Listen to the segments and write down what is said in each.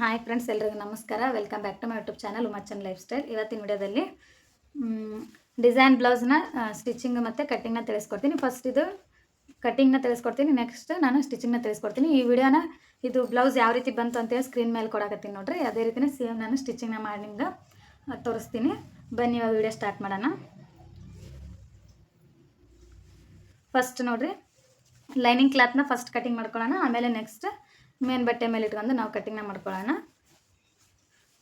Hi friends ಎಲ್ರಿಗೂ ನಮಸ್ಕಾರ. Welcome back to my YouTube channel ಉಮಾಚನ್ lifestyle ಇವತ್ತಿನ ವಿಡಿಯೋದಲ್ಲಿ ಡಿಸೈನ್ ಬ್ಲೌಸ್ನ ಸ್ಟಿಚಿಂಗ್ ಮತ್ತು ಕಟ್ಟಿಂಗ್ನ ತಿಳಿಸ್ಕೊಡ್ತೀನಿ. ಫಸ್ಟ್ ಇದು ಕಟ್ಟಿಂಗ್ನ ತಿಳಿಸ್ಕೊಡ್ತೀನಿ. ನೆಕ್ಸ್ಟ್ ನಾನು ಸ್ಟಿಚಿಂಗ್ನ ತಿಳಿಸ್ಕೊಡ್ತೀನಿ. ಈ ವಿಡಿಯೋನ ಇದು ಬ್ಲೌಸ್ ಯಾವ ರೀತಿ ಬಂತು ಅಂತೇಳಿ ಸ್ಕ್ರೀನ್ ಮೇಲೆ ಕೊಡಕತ್ತೀನಿ ನೋಡ್ರಿ. ಅದೇ ರೀತಿ ಸೇಮ್ ನಾನು ಸ್ಟಿಚಿಂಗ್ನ ಮಾಡಿ ನಿಮ್ಗೆ ತೋರಿಸ್ತೀನಿ. ಬನ್ನಿ ಇವಾಗ ವಿಡಿಯೋ ಸ್ಟಾರ್ಟ್ ಮಾಡೋಣ. ಫಸ್ಟ್ ನೋಡಿರಿ ಲೈನಿಂಗ್ ಕ್ಲಾತ್ನ ಫಸ್ಟ್ ಕಟ್ಟಿಂಗ್ ಮಾಡ್ಕೊಳ್ಳೋಣ. ಆಮೇಲೆ ನೆಕ್ಸ್ಟ್ ಮೇನ್ ಬಟ್ಟೆ ಮೇಲೆ ಇಟ್ಕೊಂಡು ನಾವು ಕಟ್ಟಿಂಗ್ನ ಮಾಡ್ಕೊಳ್ಳೋಣ.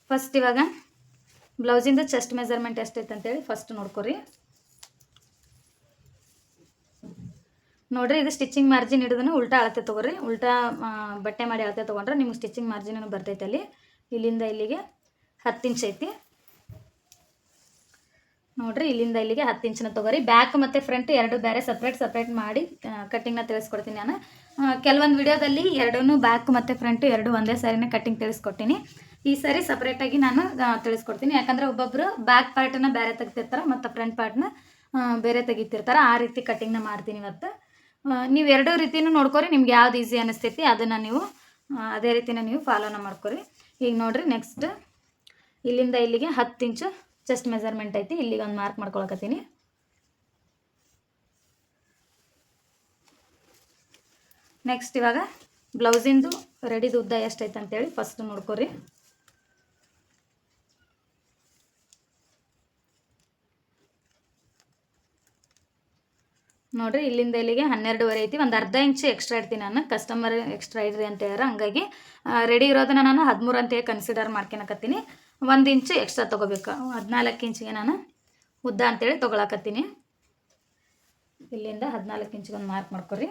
ಫಸ್ಟ್ ಇವಾಗ ಬ್ಲೌಸಿಂದ ಚೆಸ್ಟ್ ಮೆಜರ್ಮೆಂಟ್ ಎಷ್ಟೈತೆ ಅಂತೇಳಿ ಫಸ್ಟ್ ನೋಡ್ಕೊರಿ. ನೋಡ್ರಿ ಇದು ಸ್ಟಿಚಿಂಗ್ ಮಾರ್ಜಿನ್ ಹಿಡಿದನು ಉಲ್ಟಾ ಅಳತೆ ತೊಗೊರಿ. ಉಲ್ಟಾ ಬಟ್ಟೆ ಮಾಡಿ ಅಳತೆ ತೊಗೊಂಡ್ರೆ ನಿಮ್ಗೆ ಸ್ಟಿಚಿಂಗ್ ಮಾರ್ಜಿನ್ ಬರ್ತೈತೆ ಅಲ್ಲಿ. ಇಲ್ಲಿಂದ ಇಲ್ಲಿಗೆ ಹತ್ತು ಇಂಚ್ ಐತಿ. ನೋಡ್ರಿ, ಇಲ್ಲಿಂದ ಇಲ್ಲಿಗೆ ಹತ್ತು ಇಂಚಿನ ತೊಗೊರಿ. ಬ್ಯಾಕ್ ಮತ್ತು ಫ್ರಂಟ್ ಎರಡು ಬೇರೆ ಸಪ್ರೇಟ್ ಸಪ್ರೇಟ್ ಮಾಡಿ ಕಟ್ಟಿಂಗ್ನ ತಿಳಿಸ್ಕೊಡ್ತೀನಿ ನಾನು. ಕೆಲವೊಂದು ವಿಡಿಯೋದಲ್ಲಿ ಎರಡೂ ಬ್ಯಾಕ್ ಮತ್ತು ಫ್ರಂಟ್ ಎರಡು ಒಂದೇ ಸಾರಿನೇ ಕಟ್ಟಿಂಗ್ ತಿಳಿಸ್ಕೊಟ್ಟಿನಿ ಈ ಸಾರಿ ಸಪ್ರೇಟಾಗಿ ನಾನು ತಿಳಿಸ್ಕೊಡ್ತೀನಿ. ಯಾಕಂದರೆ ಒಬ್ಬೊಬ್ಬರು ಬ್ಯಾಕ್ ಪಾರ್ಟನ್ನ ಬೇರೆ ತೆಗ್ತಿರ್ತಾರೆ ಮತ್ತು ಫ್ರಂಟ್ ಪಾರ್ಟ್ನ ಬೇರೆ ತೆಗಿತಿರ್ತಾರೆ. ಆ ರೀತಿ ಕಟ್ಟಿಂಗ್ನ ಮಾಡ್ತೀನಿ ಇವತ್ತು. ನೀವು ಎರಡೂ ರೀತಿನೂ ನೋಡ್ಕೊರಿ, ನಿಮ್ಗೆ ಯಾವ್ದು ಈಸಿ ಅನಿಸ್ತೈತಿ ಅದನ್ನು ನೀವು ಅದೇ ರೀತಿನ ನೀವು ಫಾಲೋನ ಮಾಡ್ಕೊರಿ. ಈಗ ನೋಡಿರಿ ನೆಕ್ಸ್ಟ್ ಇಲ್ಲಿಂದ ಇಲ್ಲಿಗೆ ಹತ್ತು ಇಂಚು ಚೆಸ್ಟ್ ಮೆಜರ್ಮೆಂಟ್ ಐತಿ, ಇಲ್ಲಿಗೆ ಒಂದು ಮಾರ್ಕ್ ಮಾಡ್ಕೊಳಕತ್ತೀನಿ. ನೆಕ್ಸ್ಟ್ ಇವಾಗ, ಬ್ಲೌಸಿಂದು ರೆಡಿದು ಉದ್ದ ಎಷ್ಟೈತೆ ಅಂತೇಳಿ ಫಸ್ಟ್ ನೋಡ್ಕೊರಿ. ನೋಡ್ರಿ, ಇಲ್ಲಿಂದ ಇಲ್ಲಿಗೆ ಹನ್ನೆರಡುವರೆ ಐತಿ, ಒಂದು ಅರ್ಧ ಇಂಚು ಎಕ್ಸ್ಟ್ರಾ ಇಡ್ತೀನಿ ನಾನು ಕಸ್ಟಮರ್ ಎಕ್ಸ್ಟ್ರಾ ಇಡ್ರಿ ಅಂತ ಹೇಳ್ಯಾರ, ಹಂಗಾಗಿ ರೆಡಿ ಇರೋದನ್ನ ನಾನು ಹದಿಮೂರು ಅಂತೇಳಿ ಕನ್ಸಿಡರ್ ಮಾಡ್ಕೊಳಕತ್ತೀನಿ ಒಂದು ಇಂಚು ಎಕ್ಸ್ಟ್ರಾ ತೊಗೋಬೇಕು. ಹದಿನಾಲ್ಕು ಇಂಚಿಗೆ ನಾನು ಉದ್ದ ಅಂತೇಳಿ ತೊಗೊಳಕತ್ತೀನಿ. ಇಲ್ಲಿಂದ ಹದಿನಾಲ್ಕು ಇಂಚಿಗೆ ಒಂದು ಮಾರ್ಕ್ ಮಾಡ್ಕೊರಿ.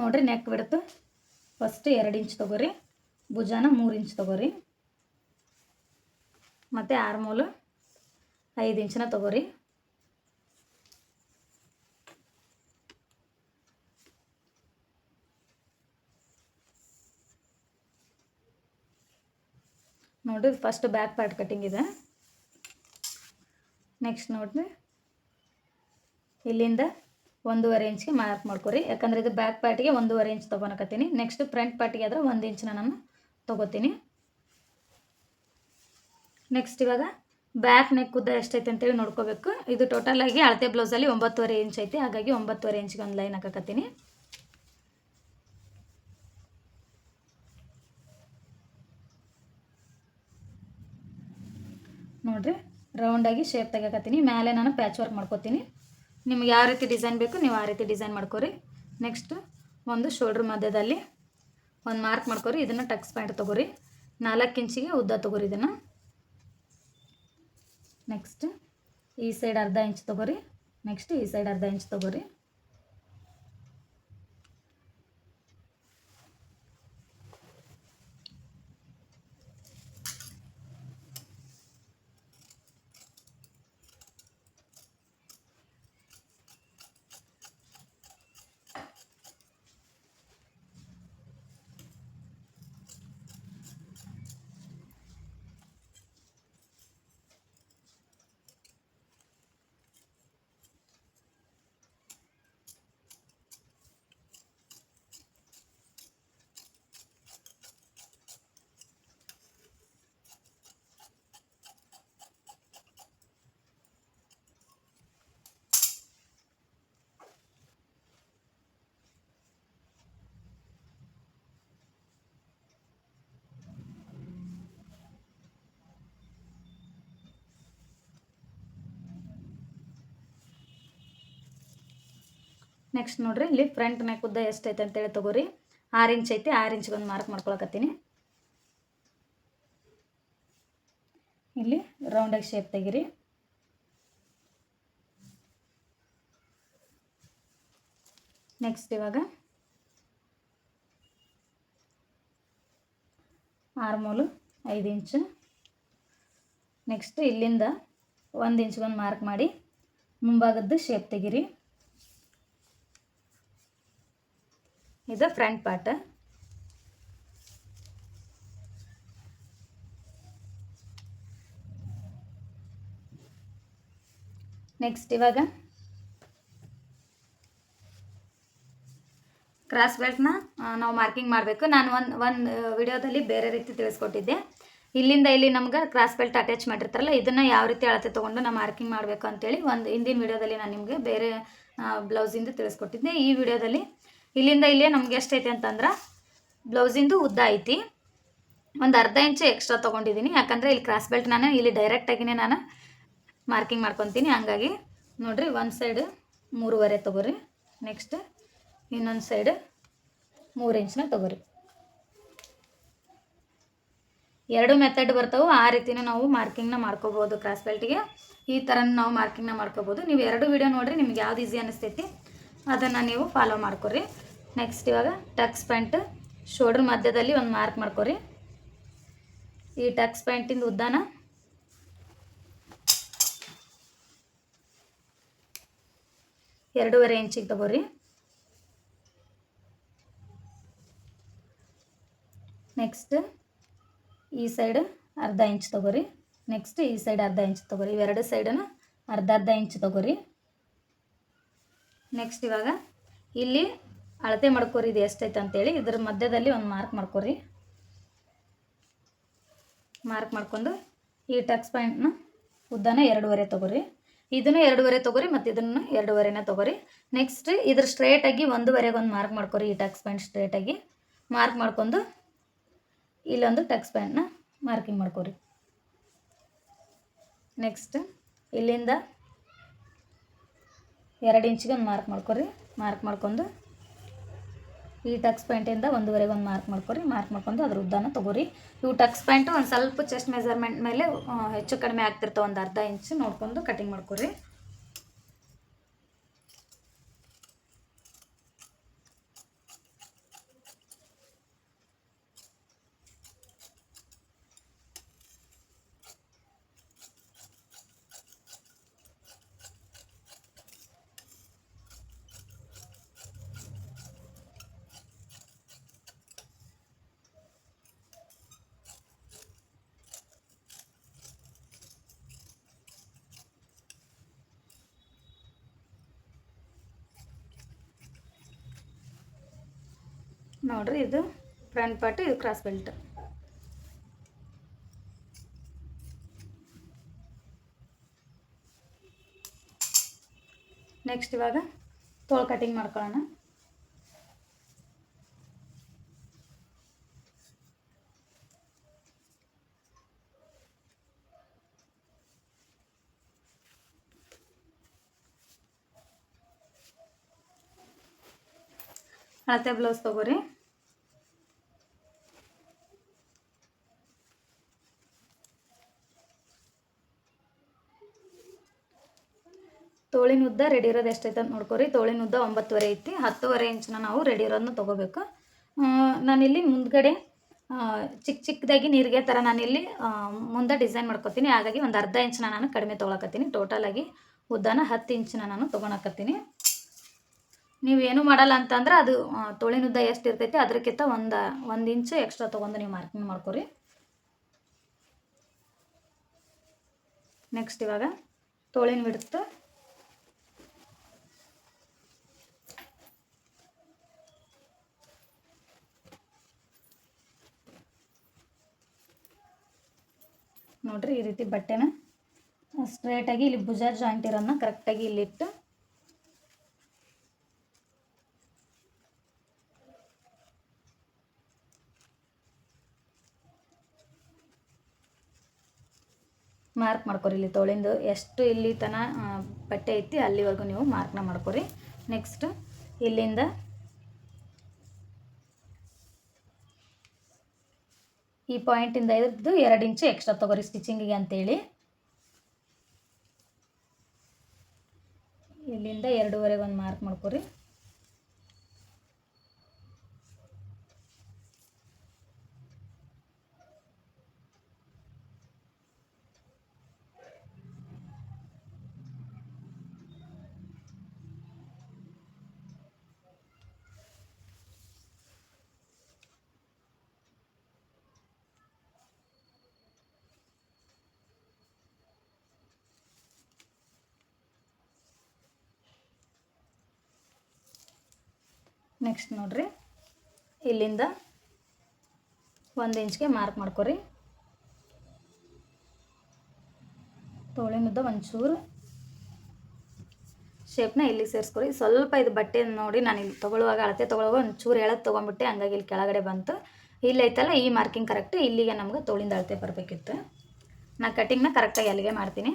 ನೋಡ್ರಿ ನೆಕ್ ಬಿಡ್ತು ಫಸ್ಟ್ ಎರಡು ಇಂಚ್ ತೊಗೋರಿ, ಭುಜಾನ ಮೂರು ಇಂಚ್ ತೊಗೋರಿ, ಮತ್ತು ಆರ್ಮೂಲು ಐದು ಇಂಚನ ತೊಗೋರಿ. ನೋಡ್ರಿ ಫಸ್ಟ್ ಬ್ಯಾಕ್ ಪಾರ್ಟ್ ಕಟ್ಟಿಂಗ್ ಇದೆ. ನೆಕ್ಸ್ಟ್ ನೋಡಿರಿ. ಇಲ್ಲಿಂದ ಒಂದೂವರೆ ಇಂಚ್ಗೆ ಮಾರ್ಕ್ ಮಾಡ್ಕೊರಿ. ಯಾಕಂದ್ರೆ ಇದು ಬ್ಯಾಕ್ ಪಾರ್ಟಿಗೆ ಒಂದೂವರೆ ಇಂಚ್ ತೊಗೊಳಕತ್ತೀನಿ ನೆಕ್ಸ್ಟ್ ಫ್ರಂಟ್ ಪಾರ್ಟಿಗೆ ಆದ್ರೆ ಒಂದು ಇಂಚನ್ನ ನಾನು ತೊಗೋತೀನಿ. ನೆಕ್ಸ್ಟ್ ಇವಾಗ ಬ್ಯಾಕ್ ನೆಕ್ ಉದ್ದ ಎಷ್ಟೈತೆ ಅಂತೇಳಿ ನೋಡ್ಕೋಬೇಕು. ಇದು ಟೋಟಲ್ ಆಗಿ ಅಳತೆ ಬ್ಲೌಸಲ್ಲಿ ಒಂಬತ್ತುವರೆ ಇಂಚ್ ಐತೆ. ಹಾಗಾಗಿ ಒಂಬತ್ತುವರೆ ಇಂಚ್ಗೆ ಒಂದು ಲೈನ್ ಹಾಕಕತ್ತೀನಿ. ನೋಡ್ರಿ ರೌಂಡಾಗಿ ಶೇಪ್ ತೆಗಿಯಕತ್ತೀನಿ. ಮೇಲೆ ನಾನು ಪ್ಯಾಚ್ ವರ್ಕ್ ಮಾಡ್ಕೋತೀನಿ. ನಿಮ್ಗೆ ಯಾವ ರೀತಿ ಡಿಸೈನ್ ಬೇಕು ನೀವು ಆ ರೀತಿ ಡಿಸೈನ್ ಮಾಡ್ಕೊರಿ. ನೆಕ್ಸ್ಟ್ ಒಂದು ಶೋಲ್ಡ್ರ್ ಮಧ್ಯದಲ್ಲಿ ಒಂದು ಮಾರ್ಕ್ ಮಾಡ್ಕೊರಿ. ಇದನ್ನು ಟಕ್ಸ್ ಪ್ಯಾಂಟ್ ತೊಗೊರಿ. ನಾಲ್ಕು ಇಂಚಿಗೆ ಉದ್ದ ತೊಗೊರಿ ಇದನ್ನು. ನೆಕ್ಸ್ಟ್ ಈ ಸೈಡ್ ಅರ್ಧ ಇಂಚ್ ತೊಗೊರಿ. ನೆಕ್ಸ್ಟ್ ಈ ಸೈಡ್ ಅರ್ಧ ಇಂಚ್ ತೊಗೊರಿ. ನೆಕ್ಸ್ಟ್ ನೋಡ್ರಿ ಇಲ್ಲಿ ಫ್ರಂಟ್ ನೆಕ್ ಉದ್ದ ಎಷ್ಟೈತೆ ಅಂತೇಳಿ ತಗೋರಿ. ಆರು ಇಂಚ್ ಐತಿ, ಆರು ಇಂಚ್ಗೆ ಒಂದು ಮಾರ್ಕ್ ಮಾಡ್ಕೊಳಕತ್ತೀನಿ. ಇಲ್ಲಿ ರೌಂಡಾಗಿ ಶೇಪ್ ತೆಗೀರಿ. ನೆಕ್ಸ್ಟ್ ಇವಾಗ ಆರ್ಮೋಲು ಐದು ಇಂಚು ನೆಕ್ಸ್ಟ್ ಇಲ್ಲಿಂದ ಒಂದು ಇಂಚ್ಗೊಂದು ಮಾರ್ಕ್ ಮಾಡಿ ಮುಂಭಾಗದ್ದು ಶೇಪ್ ತೆಗಿರಿ. ಇದು ಫ್ರಂಟ್ ಪಾರ್ಟ್. ನೆಕ್ಸ್ಟ್ ಇವಾಗ. ಕ್ರಾಸ್ ಬೆಲ್ಟ್ನ ನಾವು ಮಾರ್ಕಿಂಗ್ ಮಾಡಬೇಕು. ನಾನು ಒಂದು ಒಂದು ವಿಡಿಯೋದಲ್ಲಿ ಬೇರೆ ರೀತಿ ತಿಳಿಸ್ಕೊಟ್ಟಿದ್ದೆ. ಇಲ್ಲಿಂದ ಇಲ್ಲಿ ನಮ್ಗೆ ಕ್ರಾಸ್ ಬೆಲ್ಟ್ ಅಟ್ಯಾಚ್ ಮಾಡಿರ್ತಾರಲ್ಲ, ಇದನ್ನು ಯಾವ ರೀತಿ ಅಳತೆ ತೊಗೊಂಡು ನಾವು ಮಾರ್ಕಿಂಗ್ ಮಾಡಬೇಕು ಅಂತೇಳಿ ಒಂದು ಹಿಂದಿನ ವಿಡಿಯೋದಲ್ಲಿ ನಾನು ನಿಮಗೆ ಬೇರೆ ಬ್ಲೌಸಿಂದ ತಿಳಿಸ್ಕೊಟ್ಟಿದ್ದೆ. ಈ ವಿಡಿಯೋದಲ್ಲಿ ಇಲ್ಲಿಂದ ಇಲ್ಲೇ ನಮ್ಗೆ ಎಷ್ಟೈತೆ ಅಂತಂದ್ರೆ ಬ್ಲೌಸಿಂದು ಉದ್ದ ಐತಿ. ಒಂದು ಅರ್ಧ ಇಂಚು ಎಕ್ಸ್ಟ್ರಾ ತೊಗೊಂಡಿದ್ದೀನಿ ಯಾಕಂದರೆ ಇಲ್ಲಿ ಕ್ರಾಸ್ ಬೆಲ್ಟ್ ನಾನು, ಇಲ್ಲಿ ಡೈರೆಕ್ಟಾಗಿನೇ ನಾನು ಮಾರ್ಕಿಂಗ್ ಮಾಡ್ಕೊತೀನಿ. ಹಂಗಾಗಿ ನೋಡಿರಿ, ಒಂದು ಸೈಡ್ ಮೂರುವರೆ ತೊಗೋರಿ. ನೆಕ್ಸ್ಟ್ ಇನ್ನೊಂದು ಸೈಡ್ ಮೂರು ಇಂಚನ್ನ ತೊಗೋರಿ. ಎರಡು ಮೆಥಡ್ ಬರ್ತಾವೆ. ಆ ರೀತಿನೂ ನಾವು ಮಾರ್ಕಿಂಗ್ನ ಮಾಡ್ಕೋಬೋದು ಕ್ರಾಸ್ ಬೆಲ್ಟಿಗೆ ಈ ಥರ ನಾವು ಮಾರ್ಕಿಂಗ್ನ ಮಾಡ್ಕೋಬೋದು. ನೀವು ಎರಡು ವಿಡಿಯೋ ನೋಡಿರಿ, ನಿಮ್ಗೆ ಯಾವ್ದು ಈಸಿ ಅನಿಸ್ತೈತಿ, ಅದನ್ನು ನೀವು ಫಾಲೋ ಮಾಡ್ಕೊರಿ. ನೆಕ್ಸ್ಟ್ ಇವಾಗ ಟಕ್ಸ್ ಪ್ಯಾಂಟ್ ಶೋಲ್ಡ್ರ್ ಮಧ್ಯದಲ್ಲಿ ಒಂದು ಮಾರ್ಕ್ ಮಾಡ್ಕೊರಿ. ಈ ಟಕ್ಸ್ ಪ್ಯಾಂಟಿಂದ ಉದ್ದಾನ. ಎರಡೂವರೆ ಇಂಚಿಗೆ ತಗೋರಿ. ನೆಕ್ಸ್ಟ್ ಈ ಸೈಡ್ ಅರ್ಧ ಇಂಚ್ ತಗೋರಿ. ನೆಕ್ಸ್ಟ್ ಈ ಸೈಡ್ ಅರ್ಧ ಇಂಚ್ ತಗೋರಿ. ಇವೆರಡು ಸೈಡನ್ನು ಅರ್ಧ ಅರ್ಧ ಇಂಚ್ ತಗೋರಿ. ನೆಕ್ಸ್ಟ್ ಇವಾಗ ಇಲ್ಲಿ ಅಳತೆ ಮಾಡ್ಕೊರಿ, ಇದು ಎಷ್ಟೈತೆ ಅಂತೇಳಿ ಇದ್ರ ಮಧ್ಯದಲ್ಲಿ ಒಂದು ಮಾರ್ಕ್ ಮಾಡ್ಕೊರಿ. ಮಾರ್ಕ್ ಮಾಡ್ಕೊಂಡು ಈ ಟಕ್ಸ್ ಪಾಯಿಂಟ್ನ ಉದ್ದನ ಎರಡೂವರೆ ತೊಗೋರಿ. ಇದನ್ನು ಎರಡೂವರೆ ತೊಗೋರಿ ಮತ್ತು ಇದನ್ನು ಎರಡೂವರೆನೇ ತೊಗೋರಿ. ನೆಕ್ಸ್ಟ್ ಇದ್ರ ಸ್ಟ್ರೇಟಾಗಿ ಒಂದೂವರೆಗೆ ಒಂದು ಮಾರ್ಕ್ ಮಾಡ್ಕೊರಿ ಈ ಟಕ್ಸ್ ಪಾಯಿಂಟ್ ಸ್ಟ್ರೇಟಾಗಿ ಮಾರ್ಕ್ ಮಾಡ್ಕೊಂಡು ಇಲ್ಲೊಂದು ಟಕ್ಸ್ ಪ್ಯಾಂಟ್ನ ಮಾರ್ಕಿಂಗ್ ಮಾಡ್ಕೊರಿ. ನೆಕ್ಸ್ಟ್ ಇಲ್ಲಿಂದ ಎರಡು ಇಂಚಿಗೆ ಒಂದು ಮಾರ್ಕ್ ಮಾಡ್ಕೊರಿ. ಮಾರ್ಕ್ ಮಾಡ್ಕೊಂಡು ಈ ಟಕ್ಸ್ ಪ್ಯಾಂಟಿಂದ ಒಂದೂವರೆ ಒಂದು ಮಾರ್ಕ್ ಮಾಡ್ಕೊರಿ ಮಾರ್ಕ್ ಮಾಡ್ಕೊಂಡು ಅದ್ರ ಉದ್ದಾನ ತಗೋರಿ. ಇವು ಟಕ್ಸ್ ಪ್ಯಾಂಟು ಒಂದು ಸ್ವಲ್ಪ ಚೆಸ್ಟ್ ಮೆಜರ್ಮೆಂಟ್ ಮೇಲೆ ಹೆಚ್ಚು ಕಡಿಮೆ ಆಗ್ತಿರ್ತಾವೆ ಒಂದು ಅರ್ಧ ಇಂಚ್ ನೋಡ್ಕೊಂಡು ಕಟಿಂಗ್ ಮಾಡ್ಕೊರಿ. ನೋಡ್ರಿ ಇದು ಫ್ರಂಟ್ ಪಾರ್ಟ್ ಇದು ಕ್ರಾಸ್ ಬೆಲ್ಟ್ ನೆಕ್ಸ್ಟ್ ಇವಾಗ ತೋಳು ಕಟಿಂಗ್ ಮಾಡ್ಕೊಳ್ಳೋಣ. ಅಳತೆ ಬ್ಲೌಸ್ ತಗೋರಿ. ತೋಳಿನ ಉದ್ದ ರೆಡಿ ಇರೋದು ಎಷ್ಟೈತೆ ಅಂತ ನೋಡ್ಕೋರಿ. ತೋಳಿನ ಉದ್ದ ಒಂಬತ್ತುವರೆ ಐತಿ. ಹತ್ತುವರೆ ಇಂಚನ್ನ ನಾವು ರೆಡಿ ಇರೋದನ್ನ ತೊಗೋಬೇಕು. ನಾನಿಲ್ಲಿ ಮುಂದ್ಗಡೆ ಚಿಕ್ಕ ಚಿಕ್ಕದಾಗಿ ನೀರಿಗೆ ಥರ ನಾನಿಲ್ಲಿ ಮುಂದೆ ಡಿಸೈನ್ ಮಾಡ್ಕೊತೀನಿ. ಹಾಗಾಗಿ ಒಂದು ಅರ್ಧ ಇಂಚನ ನಾನು ಕಡಿಮೆ ತೊಗೊಳಕತ್ತೀನಿ. ಟೋಟಲಾಗಿ ಉದ್ದನ ಹತ್ತು ಇಂಚನ್ನ ನಾನು ತೊಗೊಳಕತ್ತೀನಿ. ನೀವೇನು ಮಾಡಲ್ಲ ಅಂತಂದ್ರೆ ಅದು ಆ, ತೋಳಿನ ಉದ್ದ ಎಷ್ಟು ಇರ್ತೈತಿ ಅದಕ್ಕಿಂತ ಒಂದು ಒಂದು ಇಂಚು ಎಕ್ಸ್ಟ್ರಾ ತೊಗೊಂಡು ನೀವು ಮಾರ್ಕಿಂಗ್ ಮಾಡ್ಕೊರಿ. ನೆಕ್ಸ್ಟ್ ಇವಾಗ ತೋಳಿನ ಬಿಡುತ್ತೆ ನೋಡ್ರಿ ಈ ರೀತಿ ಬಟ್ಟೆನ ಸ್ಟ್ರೇಟಾಗಿ ಇಲ್ಲಿ ಭುಜ ಜಾಯಿಂಟ್ ಇರೋದನ್ನ ಕರೆಕ್ಟಾಗಿ ಇಲ್ಲಿಟ್ಟು ಮಾರ್ಕ್ ಮಾಡ್ಕೊರಿ ಇಲ್ಲಿ ತೋಳಿಂದು. ಎಷ್ಟು ಇಲ್ಲಿ ತನ ಬಟ್ಟೆ ಐತಿ ಅಲ್ಲಿವರೆಗೂ ನೀವು ಮಾರ್ಕ್ನ ಮಾಡ್ಕೊರಿ. ನೆಕ್ಸ್ಟ್ ಇಲ್ಲಿಂದ ಈ ಪಾಯಿಂಟಿಂದ ಇದ್ದು ಎರಡು ಇಂಚು ಎಕ್ಸ್ಟ್ರಾ ತೊಗೊರಿ ಸ್ಟಿಚಿಂಗಿಗೆ ಅಂತೇಳಿ. ಇಲ್ಲಿಂದ ಎರಡೂವರೆಗೆ ಒಂದು ಮಾರ್ಕ್ ಮಾಡ್ಕೊರಿ. ನೆಕ್ಸ್ಟ್ ನೋಡಿರಿ. ಇಲ್ಲಿಂದ ಒಂದು ಇಂಚ್ಗೆ ಮಾರ್ಕ್ ಮಾಡ್ಕೊರಿ. ತೋಳಿನುದ್ದ ಒಂಚೂರು ಶೇಪ್ನ ಇಲ್ಲಿಗೆ ಸೇರಿಸ್ಕೊರಿ. ಸ್ವಲ್ಪ ಇದು ಬಟ್ಟೆ ನೋಡಿ ನಾನು ಇಲ್ಲಿ ತೊಗೊಳ್ಳುವಾಗ, ಅಳತೆ ತೊಗೊಳ್ಳುವಾಗ ಒಂಚೂರು ಹೇಳೋದು ತೊಗೊಂಬಿಟ್ಟೆ. ಹಂಗಾಗಿ ಇಲ್ಲಿ ಕೆಳಗಡೆ ಬಂತು. ಇಲ್ಲಿ ಐತಲ್ಲ, ಈ ಮಾರ್ಕಿಂಗ್ ಕರೆಕ್ಟ್ ಇಲ್ಲಿಗೆ ನಮ್ಗೆ ತೋಳಿಂದ ಅಳತೆ ಬರಬೇಕಿತ್ತು. ನಾ ಕಟಿಂಗ್ನ ಕರೆಕ್ಟಾಗಿ ಅಲ್ಲಿಗೆ ಮಾಡ್ತೀನಿ.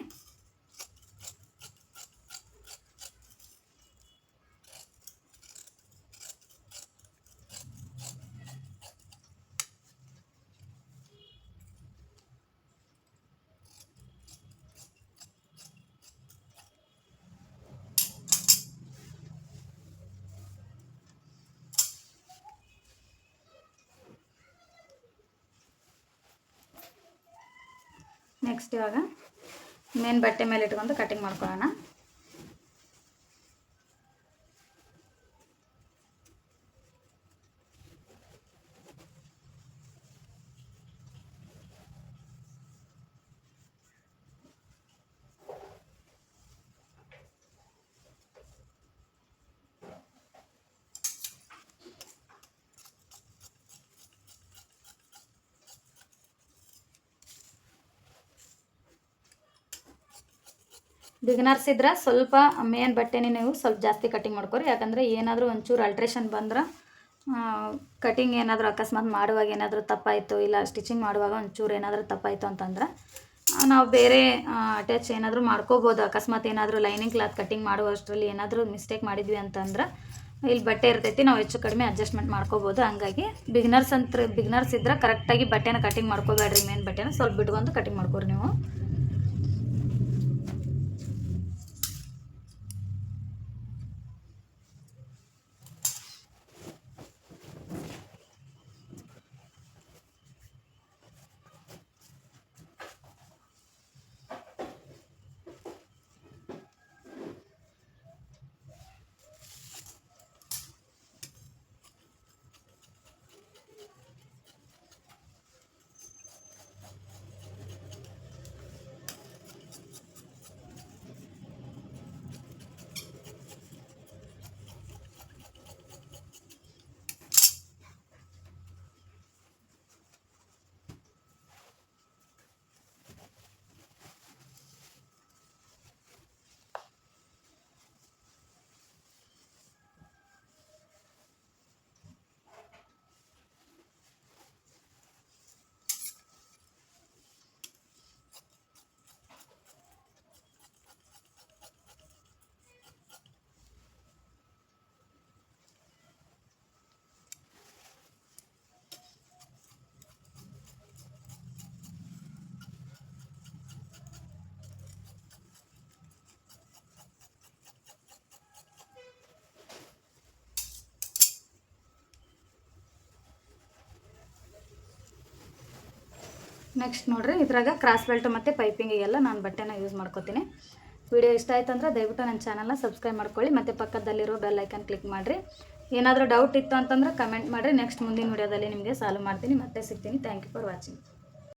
ನೆಕ್ಸ್ಟ್ ಇವಾಗ ಮೇನ್ ಬಟ್ಟೆ ಮೇಲೆ ಇಟ್ಕೊಂಡು ಕಟಿಂಗ್ ಮಾಡ್ಕೊಳ್ಳೋಣ. ಬಿಗಿನರ್ಸ್ ಇದ್ರೆ ಸ್ವಲ್ಪ ಮೇನ್ ಬಟ್ಟೆನೇ ನೀವು ಸ್ವಲ್ಪ ಜಾಸ್ತಿ ಕಟಿಂಗ್ ಮಾಡ್ಕೊರಿ. ಯಾಕಂದರೆ ಏನಾದರೂ ಒಂಚೂರು ಅಲ್ಟ್ರೇಷನ್ ಬಂದ್ರೆ ಕಟಿಂಗ್ ಏನಾದರೂ ಅಕಸ್ಮಾತ್ ಮಾಡುವಾಗ ಏನಾದರೂ ತಪ್ಪಾಯಿತು, ಇಲ್ಲ ಸ್ಟಿಚಿಂಗ್ ಮಾಡುವಾಗ ಒಂಚೂರು ಏನಾದರೂ ತಪ್ಪಾಯಿತು ಅಂತಂದ್ರೆ ನಾವು ಬೇರೆ ಅಟ್ಯಾಚ್ ಏನಾದರೂ ಮಾಡ್ಕೋಬೋದು. ಅಕಸ್ಮಾತ್ ಏನಾದರೂ ಲೈನಿಂಗ್ ಕ್ಲಾತ್ ಕಟಿಂಗ್ ಮಾಡುವಷ್ಟರಲ್ಲಿ ಏನಾದರೂ ಮಿಸ್ಟೇಕ್ ಮಾಡಿದ್ವಿ ಅಂತಂದ್ರೆ, ಇಲ್ಲಿ ಬಟ್ಟೆ ಇರ್ತೈತಿ, ನಾವು ಹೆಚ್ಚು ಕಡಿಮೆ ಅಡ್ಜಸ್ಟ್ಮೆಂಟ್ ಮಾಡ್ಕೋಬೋದು. ಹಂಗಾಗಿ ಬಿಗ್ನರ್ಸ್ ಅಂತ ಬಿಗ್ನರ್ಸ್ ಇದ್ರೆ ಕರೆಕ್ಟಾಗಿ ಬಟ್ಟೆನ ಕಟಿಂಗ್ ಮಾಡ್ಕೋಬೇಡ್ರಿ ಮೇನ್ ಬಟ್ಟೆನ ಸ್ವಲ್ಪ ಬಿಟ್ಕೊಂಡು ಕಟಿಂಗ್ ಮಾಡ್ಕೊರಿ ನೀವು. ನೆಕ್ಸ್ಟ್ ನೋಡಿರಿ, ಇದ್ರಾಗ ಕ್ರಾಸ್ ಬೆಲ್ಟ್ ಮತ್ತು ಪೈಪಿಂಗಿಗೆಲ್ಲ ನಾನು ಬಟ್ಟೆನ ಯೂಸ್ ಮಾಡ್ಕೋತೀನಿ. ವಿಡಿಯೋ ಇಷ್ಟ ಆಯ್ತು ಅಂದ್ರೆ ದಯವಿಟ್ಟು ನನ್ನ ಚಾನಲ್ನ ಸಬ್ಸ್ಕ್ರೈಬ್ ಮಾಡ್ಕೊಳ್ಳಿ, ಮತ್ತು ಪಕ್ಕದಲ್ಲಿರೋ ಬೆಲ್ ಐಕನ್ ಕ್ಲಿಕ್ ಮಾಡಿರಿ. ಏನಾದರೂ ಡೌಟ್ ಇತ್ತು ಅಂತಂದ್ರೆ ಕಮೆಂಟ್ ಮಾಡಿರಿ. ನೆಕ್ಸ್ಟ್ ಮುಂದಿನ ವಿಡಿಯೋದಲ್ಲಿ ನಿಮಗೆ ಸಾಲ್ವ್ ಮಾಡ್ತೀನಿ, ಮತ್ತೆ ಸಿಗ್ತೀನಿ. Thank you for watching